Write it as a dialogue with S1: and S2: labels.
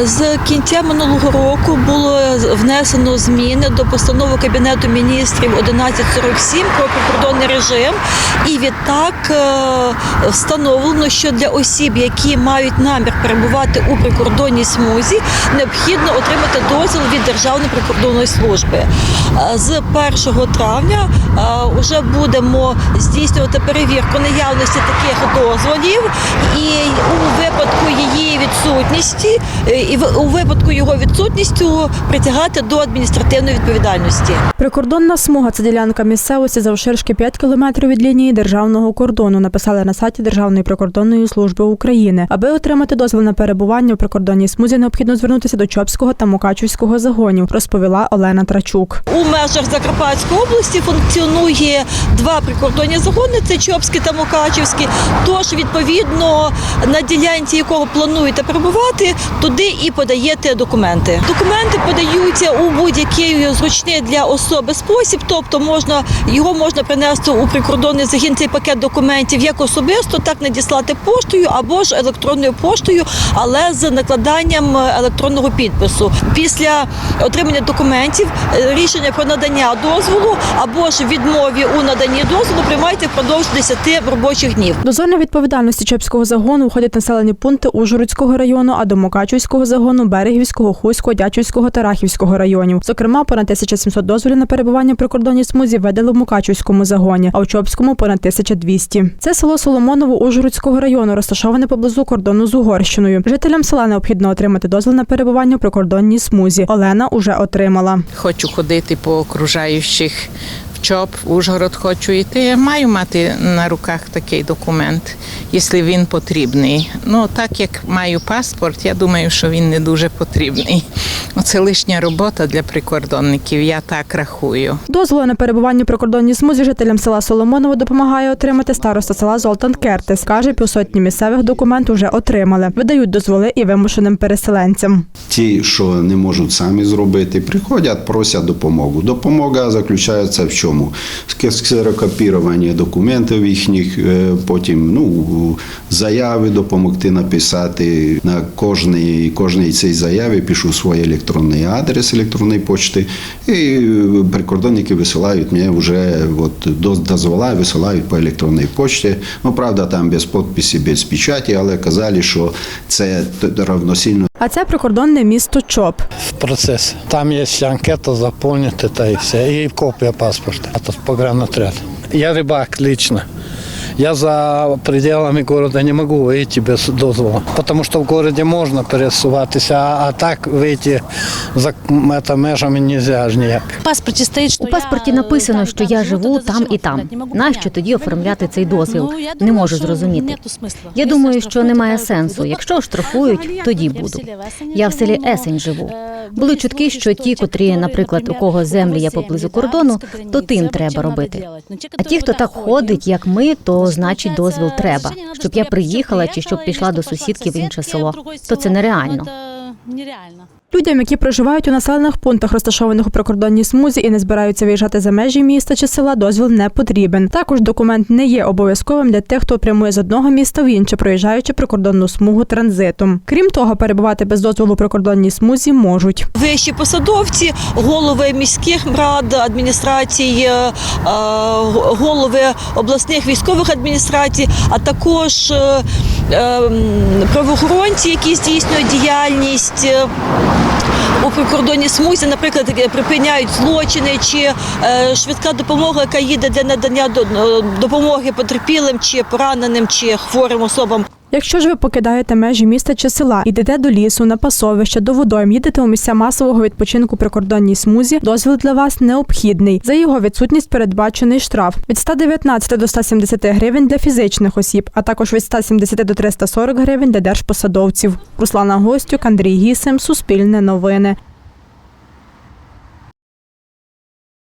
S1: З кінця минулого року було внесено зміни до постанови Кабінету міністрів 1147 про прикордонний режим. І відтак е, встановлено, що для осіб, які мають намір перебувати у прикордонній смузі, необхідно отримати дозвіл від Державної прикордонної служби. Е, З 1 травня вже будемо здійснювати перевірку наявності таких дозволів, і у випадку її відсутності, е, і в- у випадку його відсутністю притягати до адміністративної відповідальності.
S2: Прикордонна смуга це ділянка місцевості завширшки 5 кілометрів від лінії державного кордону. Написали на сайті Державної прикордонної служби України. Аби отримати дозвіл на перебування у прикордонній смузі, необхідно звернутися до Чопського та Мукачівського загонів, розповіла Олена Трачук.
S1: У межах Закарпатської області функціонує два прикордонні загони: це Чопський та Мукачівський. Тож, відповідно, на ділянці якого плануєте перебувати, туди і подаєте документи. Документи подаються у будь-який зручний для особи спосіб, тобто можна його можна принести у прикордонний загін цей пакет документів як особисто, так надіслати поштою або ж електронною поштою, але з накладанням електронного підпису. Після отримання документів е, рішення про надання дозволу або ж відмові у наданні дозволу приймайте впродовж 10 робочих днів.
S2: До зони відповідальності Чопського загону входять населені пункти Ужгородського району, а до Мукачівського загону Берегівського, Хуського, Дячівського та Рахівського районів. Зокрема, понад 1700 дозволів на перебування прикордонній смузі видали в Мукачівському загоні, а в Чопському понад 1200. Це село Соломоново Ужгородського району, розташоване поблизу кордону з Угорщиною. Жителям села необхідно отримати дозвіл на перебування в прикордонній смузі. Олена уже отримала.
S3: Хочу ходити по окружаючих ЧОП, Ужгород хочу йти. Я маю мати на руках такий документ, якщо він потрібний. Ну, так як маю паспорт, я думаю, що він не дуже потрібний. Оце лишня робота для прикордонників, я так рахую.
S2: Дозволи на перебування прикордонній смузі жителям села Соломоново допомагає отримати староста села Золтан Кертис. Каже, півсотні місцевих документ уже отримали. Видають дозволи і вимушеним переселенцям.
S4: Ті, що не можуть самі зробити, приходять, просять допомогу. Допомога заключається в чому? Ксерокопірування документів їхніх, е, потім ну, заяви допомогти написати. На кожній, кожній цій заяві пишу свій електронний адрес електронної почти, і прикордонники висилають мені вже от, до- дозвола висилають по електронній почті. Ну, правда, там без підписі, без печаті, але казали, що це т- равносильно
S2: А це прикордонне місто Чоп.
S5: процесс. Там есть анкета заполнить это и все, и копия паспорта. Это погранотряд. Я рыбак лично. Я за пределами города не могу выйти без дозвола, потому что в городе можно пересуватися, а, а так выйти за м, это межами нельзя ж ніяк.
S6: паспорті стоїть, що
S7: У паспорті написано, що я живу там і там. Нащо тоді оформляти цей дозвіл? Не можу зрозуміти. Я думаю, що немає сенсу. Якщо штрафують, тоді буду. Я в селі Есень живу. Були чутки, що ті, котрі, наприклад, у кого землі є поблизу кордону, то тим треба робити. А ті, хто так ходить, як ми, то значить дозвіл треба, щоб я приїхала чи щоб пішла до сусідки в інше село. То це нереально.
S2: Людям, які проживають у населених пунктах, розташованих у прикордонній смузі і не збираються виїжджати за межі міста чи села, дозвіл не потрібен. Також документ не є обов'язковим для тих, хто прямує з одного міста в інше, проїжджаючи прикордонну смугу транзитом. Крім того, перебувати без дозволу прикордонній смузі можуть.
S1: Вищі посадовці, голови міських рад, адміністрацій, е, е, голови обласних військових адміністрацій, а також е, правоохоронці, які здійснюють діяльність. е, У прикордонній смузі, наприклад, е, припиняють злочини чи е, швидка допомога, яка їде для надання допомоги потерпілим, чи пораненим, чи хворим особам.
S2: Якщо ж ви покидаєте межі міста чи села, йдете до лісу, на пасовище, до водойм, їдете у місця масового відпочинку при кордонній смузі, дозвіл для вас необхідний. За його відсутність передбачений штраф від 119 до 170 гривень для фізичних осіб, а також від 170 до 340 гривень для держпосадовців. Руслана Гостюк, Андрій Гісем, Суспільне новини.